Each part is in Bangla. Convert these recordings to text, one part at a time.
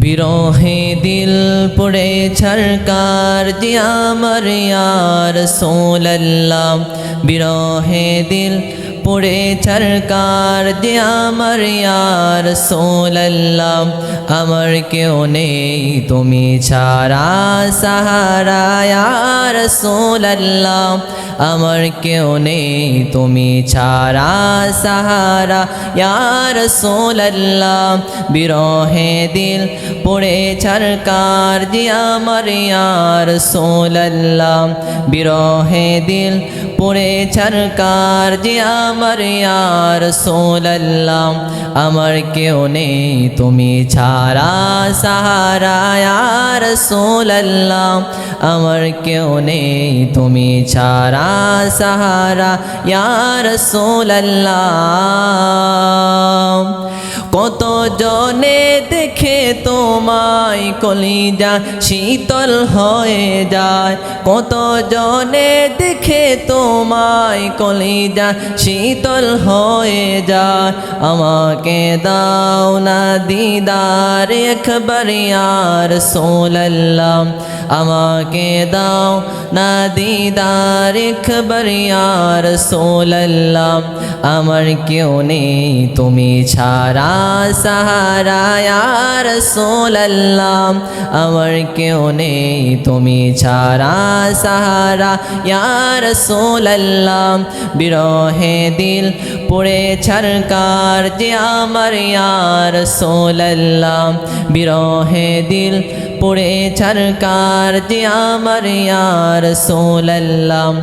বিরহে দিল পড়ে ছরকার দিয়া মরিয়ার সোল্লাম বিরহে দিল পড়ে ছরকার যে আমার ইয়ার সোল্লাম আমার কেউ নেই, তুমি ছাড়া সাহারা ইয়ার সোল্লাম আমার কেউ নেই, তুমি ছাড়া সাহারা ইয়ার সোল্লাম বিরহে দিল পড়ে ছরকার যে আমার ইয়ার সোল্লাম বিরহে দিল পড়ে ছরকার যে আমার ইয়ার সোল্লাম আমার কেউ নেই, তুমি ছাড়া সাহারা ইয়ার সোল্লাম আমার কেউ নেই, তুমি ছাড়া সাহারা ইয়ার সোল্লাম কত জনে দেখে তোমায় কলিজা শীতল হয়ে যায় কত জনে দেখে তোমায় কলিজা শীতল হয়ে যায়। আমাকে দাও না দিদার একবার ইয়ার সোল্লাম আমাকে দাও না দিদার একবার ইয়ার আমার কেউ নেই, তুমি ছাড়া সাহারা ইয়ার সোল্লাম আমার কেউ নেই, তুমি ছাড়া সাহারা ইয়ার সোল্লাম বিরহে দিল পড়ে ছরকার যে আমার ইয়ার সোল্লাম বিরহে দিল পড়ে ছরকার যে আমার ইয়ার সোল্লাম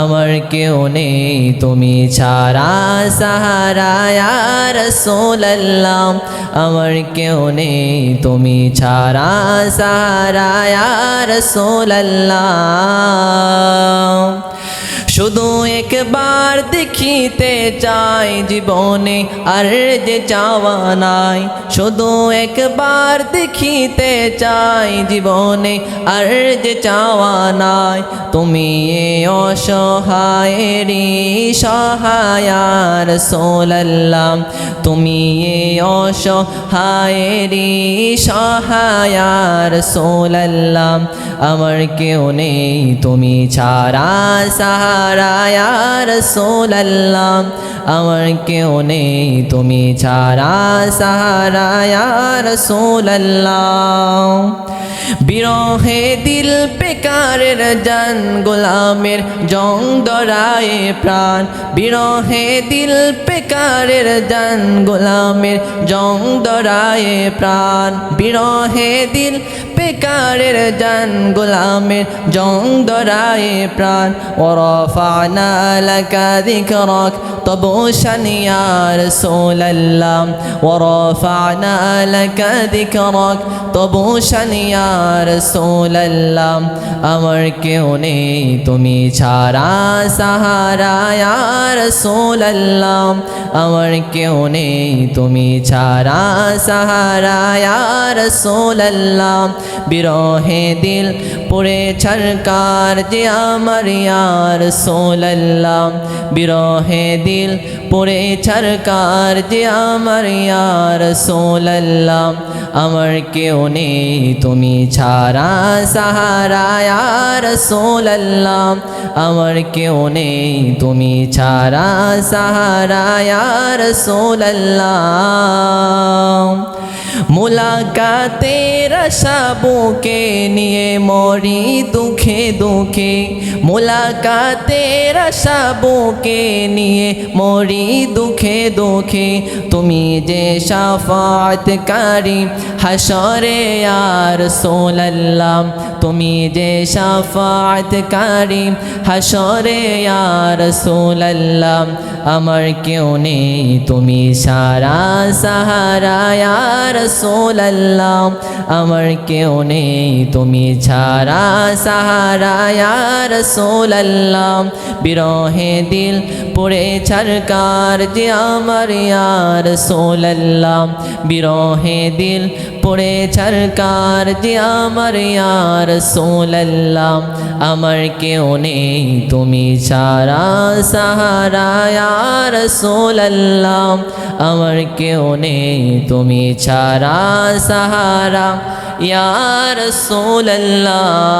আমার কেউ নেই। তুমি ছাড়া সাহারা ইয়ার সোল্লাম আমার কেউ নেই। তুমি ছাড়া সাহারা ইয়ার সোল্লাম শুধু একবার দেখিতে চাই জীবনে আর যে চাওয়া নাই। শুধু একবার দেখিতে চাই জীবনে আর যে চাওয়া নাই। তুমি এ অসহায়েরই সহায়ার সোল্লাম তুমি এ অসহায়েরই সহায়ার সোল্লাম আমার কেউ নেই, তুমি ছাড়া সাহারায়ার সোল্লাম আমার কেউ নেই, তুমি ছাড়া সাহারায়ার সোল্লাম বিরহে দিল বেকারের জান, গোলামের জং দরায়ে প্রাণ। বিরহে দিল বেকারের জান, গোলামের জং দরায়ে প্রাণ। বিরহে দিল বেকারের জান গোলামের জং দরায় প্রাণ। ওরফানা লাকাদিক রক তবু সানিয়ার সোলাল্লাম ওরফানা লাকাদিক রক তবু সানিয়ার সোলাল্লাম আমার কেউ নেই, তুমি ছাড়া সাহারায়ার সোলাল্লাম আমার কেউ নেই, তুমি ছাড়া সাহারায়ার সোলাল্লাম বিরহে দিল পড়ে ছরকার যে আমার ইয়ার সোল্লাম বিরহে দিল পড়ে ছরকার যে আমার ইয়ার সোল্লাম আমার কেউ নেই, তুমি ছাড়া সাহারা ইয়ার সোল্লাম আমার কেউ নেই, তুমি ছাড়া সাহারা ইয়ার সোল্লাম মুলাকাতের সাবুকে নিয়ে মরি দুঃখে দুঃখে মুলাকাতের সাবুকে নিয়ে মরি দুঃখে দুঃখে তুমি যে সাফাতকারী হাসরে আর সোলাল্লাম তুমি যে সাফাতকারী হাসরে আর সোলাল্লাম আমার কেউ নেই তুমি সারা সাহারা আর সোলাল্লাম আমার কেউ নেই, তুমি ছাড়া সাহারা আর সোলাল্লাম বিরহে দিল পড়ে ছরকার যে আমার ইয়ার সোলাল্লাম বিরহে দিল পড়ে ছারকার যে আমার ইয়ার সোল্লাহ আমার কেউ নেই, তুমি ছাড়া সাহারা ইয়ার সোল্লাহ আমার কেউ নেই, তুমি ছাড়া সাহারা ইয়ার সোল্লাহ